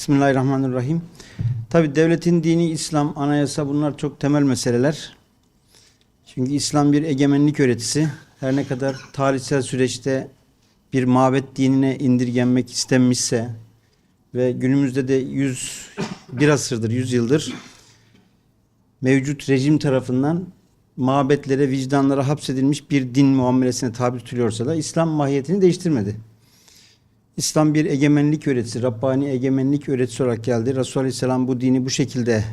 Bismillahirrahmanirrahim. Tabi devletin dini, İslam, anayasa bunlar çok temel meseleler. Çünkü İslam bir egemenlik öğretisi. Her ne kadar tarihsel süreçte bir mabet dinine indirgenmek istenmişse ve günümüzde de yüz, bir asırdır, yüz yıldır mevcut rejim tarafından mabetlere, vicdanlara hapsedilmiş bir din muamelesine tabi tutuluyorsa da İslam mahiyetini değiştirmedi. İslam bir egemenlik öğretisi, Rabbani egemenlik öğretisi olarak geldi. Resulullah Aleyhisselam bu dini bu şekilde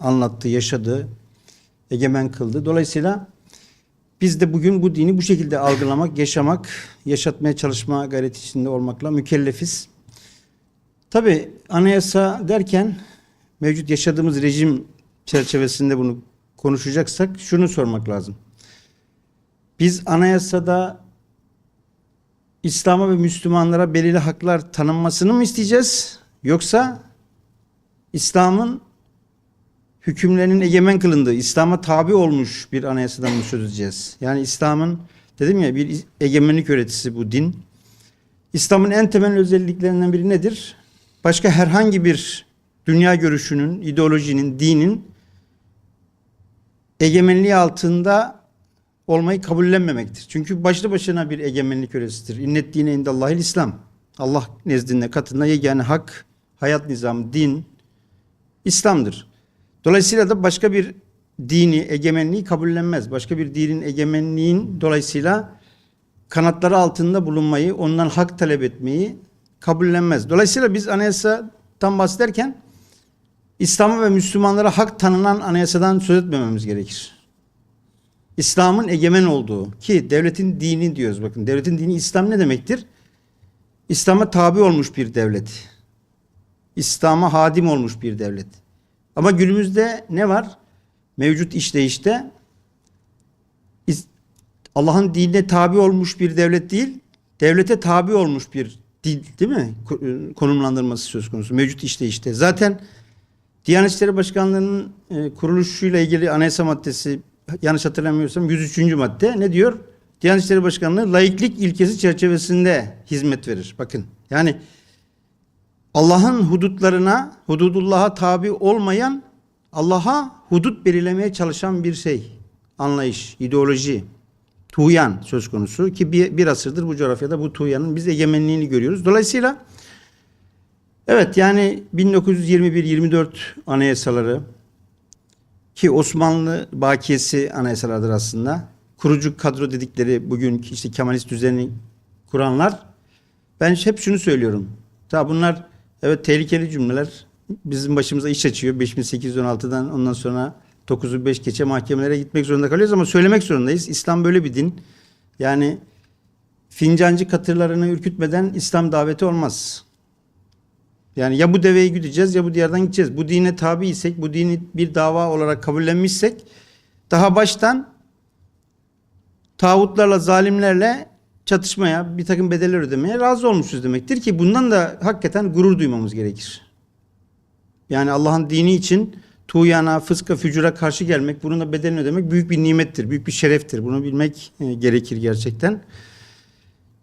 anlattı, yaşadı, egemen kıldı. Dolayısıyla biz de bugün bu dini bu şekilde algılamak, yaşamak, yaşatmaya çalışma gayreti içinde olmakla mükellefiz. Tabi anayasa derken mevcut yaşadığımız rejim çerçevesinde bunu konuşacaksak şunu sormak lazım. Biz anayasada İslam'a ve Müslümanlara belirli haklar tanınmasını mı isteyeceğiz? Yoksa İslam'ın hükümlerinin egemen kılındığı, İslam'a tabi olmuş bir anayasadan mı söz edeceğiz? Yani İslam'ın dedim ya bir egemenlik öğretisi bu din. İslam'ın en temel özelliklerinden biri nedir? Başka herhangi bir dünya görüşünün, ideolojinin, dinin egemenliği altında olmayı kabullenmemektir. Çünkü başlı başına bir egemenlik öğretisidir. İnnet dine indallahil İslam. Allah nezdinde katında yegane hak, hayat nizamı, din İslam'dır. Dolayısıyla da başka bir dini, egemenliği kabullenmez. Başka bir dinin egemenliğin dolayısıyla kanatları altında bulunmayı, ondan hak talep etmeyi kabullenmez. Dolayısıyla biz anayasadan bahsederken İslam'a ve Müslümanlara hak tanınan anayasadan söz etmememiz gerekir. İslam'ın egemen olduğu ki devletin dini diyoruz bakın. Devletin dini İslam ne demektir? İslam'a tabi olmuş bir devlet. İslam'a hadim olmuş bir devlet. Ama günümüzde ne var? Mevcut işleyişte Allah'ın dinine tabi olmuş bir devlet değil, devlete tabi olmuş bir dil değil mi? Konumlandırması söz konusu mevcut işleyişte. Zaten Diyanet İşleri Başkanlığı'nın e, kuruluşuyla ilgili anayasa maddesi yanlış hatırlamıyorsam 103. madde ne diyor? Diyanet İşleri Başkanlığı laiklik ilkesi çerçevesinde hizmet verir. Bakın yani Allah'ın hudutlarına, hududullah'a tabi olmayan Allah'a hudut belirlemeye çalışan bir şey. Anlayış, ideoloji, tuğyan söz konusu ki bir, bir asırdır bu coğrafyada bu tuğyanın biz egemenliğini görüyoruz. Dolayısıyla evet yani 1921-24 anayasaları ki Osmanlı bakiyesi anayasalardır aslında. Kurucu kadro dedikleri bugün işte Kemalist düzeni kuranlar ben hep şunu söylüyorum. Ta bunlar evet tehlikeli cümleler. Bizim başımıza iş açıyor. 5816'dan ondan sonra 9'u 5 geçe mahkemelere gitmek zorunda kalıyoruz ama söylemek zorundayız. İslam böyle bir din. Yani fincancı katırlarını ürkütmeden İslam daveti olmaz. Yani ya bu deveyi güdeceğiz ya bu diyardan gideceğiz. Bu dine tabi isek, bu dini bir dava olarak kabullenmişsek daha baştan tağutlarla, zalimlerle çatışmaya, bir takım bedeller ödemeye razı olmuşuz demektir ki bundan da hakikaten gurur duymamız gerekir. Yani Allah'ın dini için tuğyana, fıska, fücura karşı gelmek, bunun da bedelini ödemek büyük bir nimettir, büyük bir şereftir. Bunu bilmek e, gerekir gerçekten.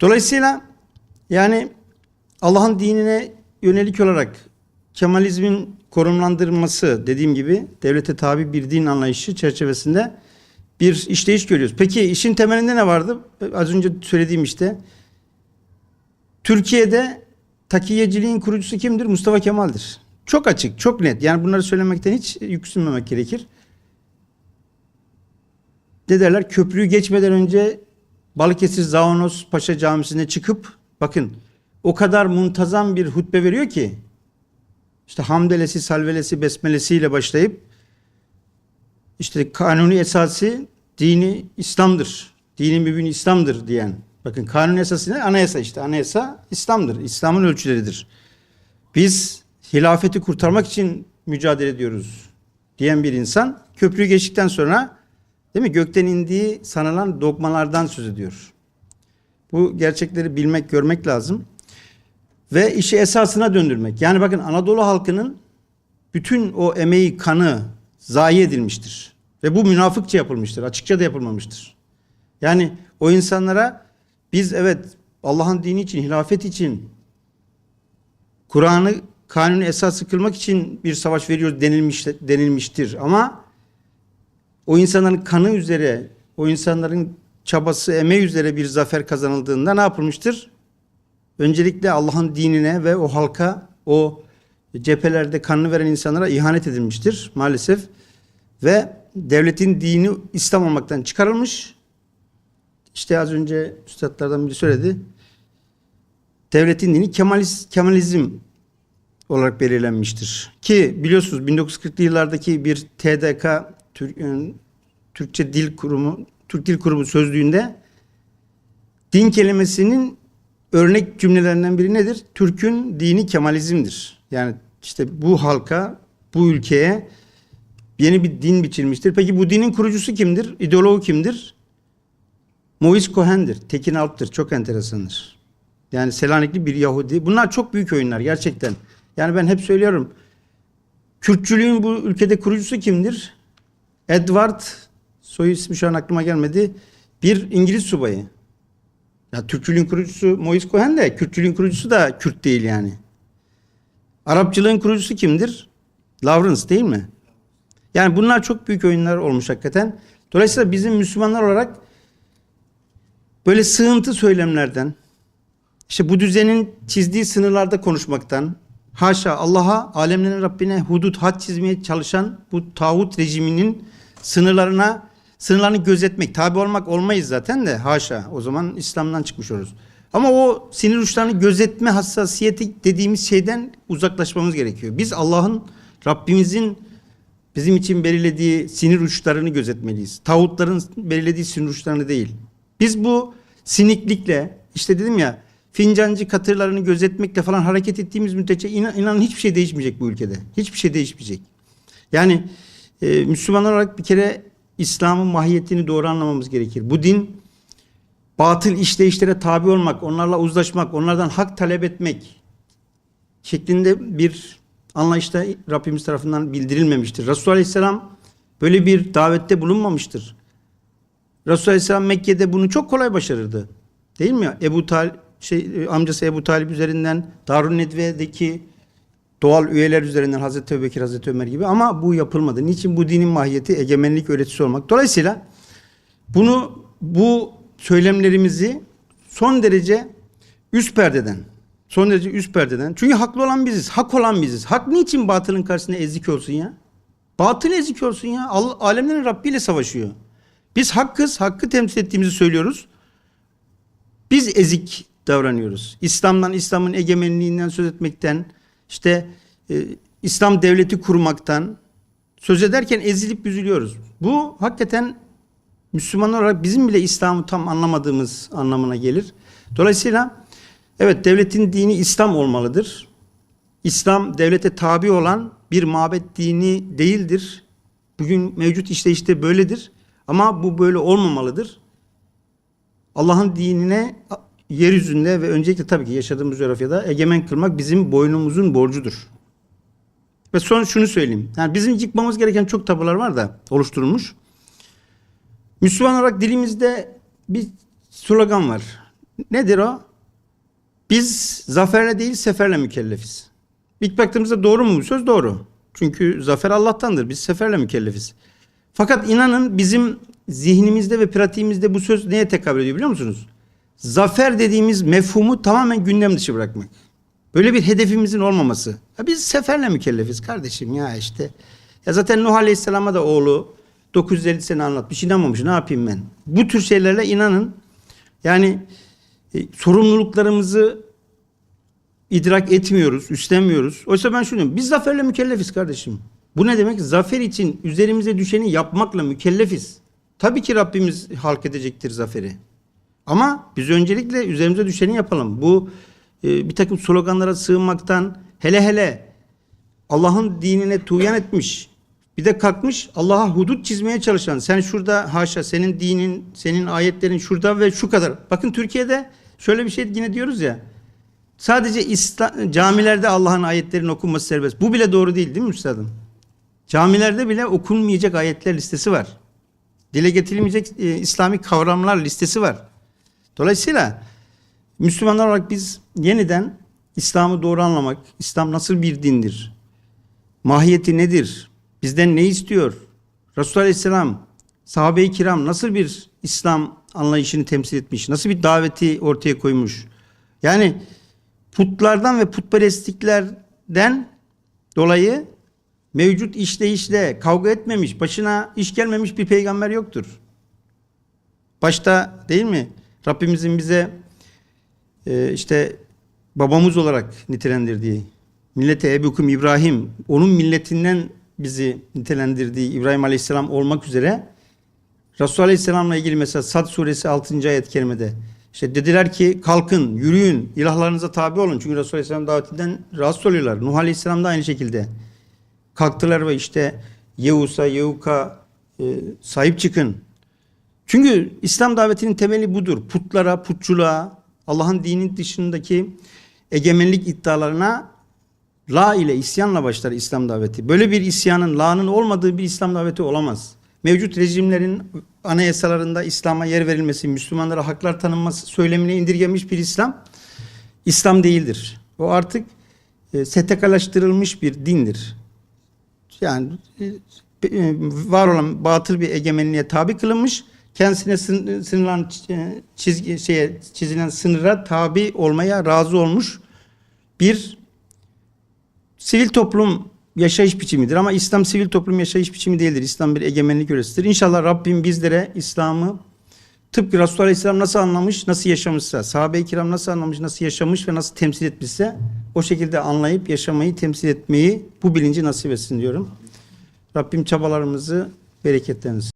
Dolayısıyla yani Allah'ın dinine yönelik olarak Kemalizmin konumlandırılması dediğim gibi devlete tabi bir din anlayışı çerçevesinde bir işleyiş görüyoruz. Peki işin temelinde ne vardı? Az önce söylediğim işte. Türkiye'de takiyeciliğin kurucusu kimdir? Mustafa Kemal'dir. Çok açık, çok net. Yani bunları söylemekten hiç yüksünmemek gerekir. Ne derler? Köprüyü geçmeden önce Balıkesir Zavanos Paşa Camisi'ne çıkıp bakın o kadar muntazam bir hutbe veriyor ki işte hamdelesi, salvelesi, besmelesiyle başlayıp işte kanuni esası dini İslam'dır. Dini mübin İslam'dır diyen. Bakın kanuni esası ne? Anayasa işte. Anayasa İslam'dır. İslam'ın ölçüleridir. Biz hilafeti kurtarmak için mücadele ediyoruz diyen bir insan köprüyü geçtikten sonra değil mi gökten indiği sanılan dogmalardan söz ediyor. Bu gerçekleri bilmek, görmek lazım ve işi esasına döndürmek. Yani bakın Anadolu halkının bütün o emeği, kanı zayi edilmiştir. Ve bu münafıkça yapılmıştır. Açıkça da yapılmamıştır. Yani o insanlara biz evet Allah'ın dini için, hilafet için Kur'an'ı kanuni esası kılmak için bir savaş veriyoruz denilmiş, denilmiştir. Ama o insanların kanı üzere, o insanların çabası, emeği üzere bir zafer kazanıldığında ne yapılmıştır? Öncelikle Allah'ın dinine ve o halka, o cephelerde kanını veren insanlara ihanet edilmiştir maalesef. Ve devletin dini İslam olmaktan çıkarılmış. İşte az önce üstadlardan biri söyledi. Devletin dini Kemaliz, Kemalizm olarak belirlenmiştir. Ki biliyorsunuz 1940'lı yıllardaki bir TDK e, Türkçe Dil Kurumu Türk Dil Kurumu sözlüğünde din kelimesinin örnek cümlelerinden biri nedir? Türk'ün dini Kemalizm'dir. Yani işte bu halka, bu ülkeye yeni bir din biçilmiştir. Peki bu dinin kurucusu kimdir? İdeoloğu kimdir? Moise Cohen'dir. Tekin Alp'tır. Çok enteresandır. Yani Selanikli bir Yahudi. Bunlar çok büyük oyunlar gerçekten. Yani ben hep söylüyorum. Kürtçülüğün bu ülkede kurucusu kimdir? Edward, soy ismi şu an aklıma gelmedi. Bir İngiliz subayı. Ya Türkçülüğün kurucusu Moise Cohen de Kürtçülüğün kurucusu da Kürt değil yani. Arapçılığın kurucusu kimdir? Lawrence değil mi? Yani bunlar çok büyük oyunlar olmuş hakikaten. Dolayısıyla bizim Müslümanlar olarak böyle sığıntı söylemlerden, işte bu düzenin çizdiği sınırlarda konuşmaktan, haşa Allah'a, alemlerin Rabbine hudut, had çizmeye çalışan bu tağut rejiminin sınırlarına, sınırlarını gözetmek, tabi olmak olmayız zaten de haşa. O zaman İslam'dan çıkmış oluruz. Ama o sinir uçlarını gözetme hassasiyeti dediğimiz şeyden uzaklaşmamız gerekiyor. Biz Allah'ın, Rabbimizin bizim için belirlediği sinir uçlarını gözetmeliyiz. Tağutların belirlediği sinir uçlarını değil. Biz bu siniklikle işte dedim ya fincancı katırlarını gözetmekle falan hareket ettiğimiz müddetçe inan, inanın hiçbir şey değişmeyecek bu ülkede. Hiçbir şey değişmeyecek. Yani e, Müslümanlar olarak bir kere İslam'ın mahiyetini doğru anlamamız gerekir. Bu din batıl işleyişlere tabi olmak, onlarla uzlaşmak, onlardan hak talep etmek şeklinde bir anlayışta Rabbimiz tarafından bildirilmemiştir. Resulullah Aleyhisselam böyle bir davette bulunmamıştır. Resulullah Aleyhisselam Mekke'de bunu çok kolay başarırdı. Değil mi? Ebu Tal şey amcası Ebu Talip üzerinden Darun Nedve'deki doğal üyeler üzerinden Hazreti Ebubekir, Hazreti Ömer gibi ama bu yapılmadı. Niçin? Bu dinin mahiyeti egemenlik öğretisi olmak. Dolayısıyla bunu bu söylemlerimizi son derece üst perdeden son derece üst perdeden çünkü haklı olan biziz. Hak olan biziz. Hak niçin batılın karşısında ezik olsun ya? Batıl ezik olsun ya. Al- Alemlerin Rabbi ile savaşıyor. Biz hakkız, hakkı temsil ettiğimizi söylüyoruz. Biz ezik davranıyoruz. İslam'dan, İslam'ın egemenliğinden söz etmekten, işte e, İslam devleti kurmaktan söz ederken ezilip büzülüyoruz. Bu hakikaten Müslümanlar olarak bizim bile İslam'ı tam anlamadığımız anlamına gelir. Dolayısıyla evet devletin dini İslam olmalıdır. İslam devlete tabi olan bir mabet dini değildir. Bugün mevcut işte işte böyledir. Ama bu böyle olmamalıdır. Allah'ın dinine yeryüzünde ve öncelikle tabii ki yaşadığımız coğrafyada egemen kılmak bizim boynumuzun borcudur. Ve son şunu söyleyeyim. Yani bizim yıkmamız gereken çok tabular var da oluşturulmuş. Müslüman olarak dilimizde bir slogan var. Nedir o? Biz zaferle değil seferle mükellefiz. İlk baktığımızda doğru mu bu söz? Doğru. Çünkü zafer Allah'tandır. Biz seferle mükellefiz. Fakat inanın bizim zihnimizde ve pratiğimizde bu söz neye tekabül ediyor biliyor musunuz? Zafer dediğimiz mefhumu tamamen gündem dışı bırakmak. Böyle bir hedefimizin olmaması. Ya biz seferle mükellefiz kardeşim ya işte. Ya zaten Nuh Aleyhisselam'a da oğlu 950 sene anlatmış inanmamış ne yapayım ben. Bu tür şeylerle inanın yani e, sorumluluklarımızı idrak etmiyoruz, üstlenmiyoruz. Oysa ben şunu diyorum. Biz zaferle mükellefiz kardeşim. Bu ne demek? Zafer için üzerimize düşeni yapmakla mükellefiz. Tabii ki Rabbimiz halk edecektir zaferi. Ama biz öncelikle üzerimize düşeni yapalım. Bu e, bir takım sloganlara sığınmaktan hele hele Allah'ın dinine tuğyan etmiş. Bir de kalkmış Allah'a hudut çizmeye çalışan. Sen şurada haşa senin dinin, senin ayetlerin şurada ve şu kadar. Bakın Türkiye'de şöyle bir şey yine diyoruz ya. Sadece İslam, camilerde Allah'ın ayetlerinin okunması serbest. Bu bile doğru değil değil mi üstadım? Camilerde bile okunmayacak ayetler listesi var. Dile getirilmeyecek e, İslami kavramlar listesi var. Dolayısıyla Müslümanlar olarak biz yeniden İslam'ı doğru anlamak, İslam nasıl bir dindir? Mahiyeti nedir? Bizden ne istiyor? Resulullah Aleyhisselam, sahabe-i kiram nasıl bir İslam anlayışını temsil etmiş? Nasıl bir daveti ortaya koymuş? Yani putlardan ve putperestliklerden dolayı mevcut işleyişle kavga etmemiş, başına iş gelmemiş bir peygamber yoktur. Başta değil mi? Rabbimizin bize e, işte babamız olarak nitelendirdiği, millete ebukum İbrahim, onun milletinden bizi nitelendirdiği İbrahim Aleyhisselam olmak üzere Resulullah Aleyhisselam'la ilgili mesela Sad suresi 6. ayet-i kerimede işte dediler ki kalkın, yürüyün, ilahlarınıza tabi olun. Çünkü Resulullah Aleyhisselam davetinden rahatsız oluyorlar. Nuh Aleyhisselam da aynı şekilde. Kalktılar ve işte Yevus'a, Yevuk'a e, sahip çıkın. Çünkü İslam davetinin temeli budur. Putlara, putçuluğa, Allah'ın dinin dışındaki egemenlik iddialarına la ile isyanla başlar İslam daveti. Böyle bir isyanın, la'nın olmadığı bir İslam daveti olamaz. Mevcut rejimlerin anayasalarında İslam'a yer verilmesi, Müslümanlara haklar tanınması söylemine indirgemiş bir İslam, İslam değildir. O artık e, STK'laştırılmış bir dindir. Yani e, e, var olan batıl bir egemenliğe tabi kılınmış, kendisine sın- sınırlan e, çizgi şeye çizilen sınıra tabi olmaya razı olmuş bir sivil toplum yaşayış biçimidir ama İslam sivil toplum yaşayış biçimi değildir. İslam bir egemenlik yöresidir. İnşallah Rabbim bizlere İslam'ı tıpkı Resulullah Aleyhisselam nasıl anlamış, nasıl yaşamışsa, sahabe-i kiram nasıl anlamış, nasıl yaşamış ve nasıl temsil etmişse o şekilde anlayıp yaşamayı, temsil etmeyi bu bilinci nasip etsin diyorum. Rabbim çabalarımızı bereketlensin.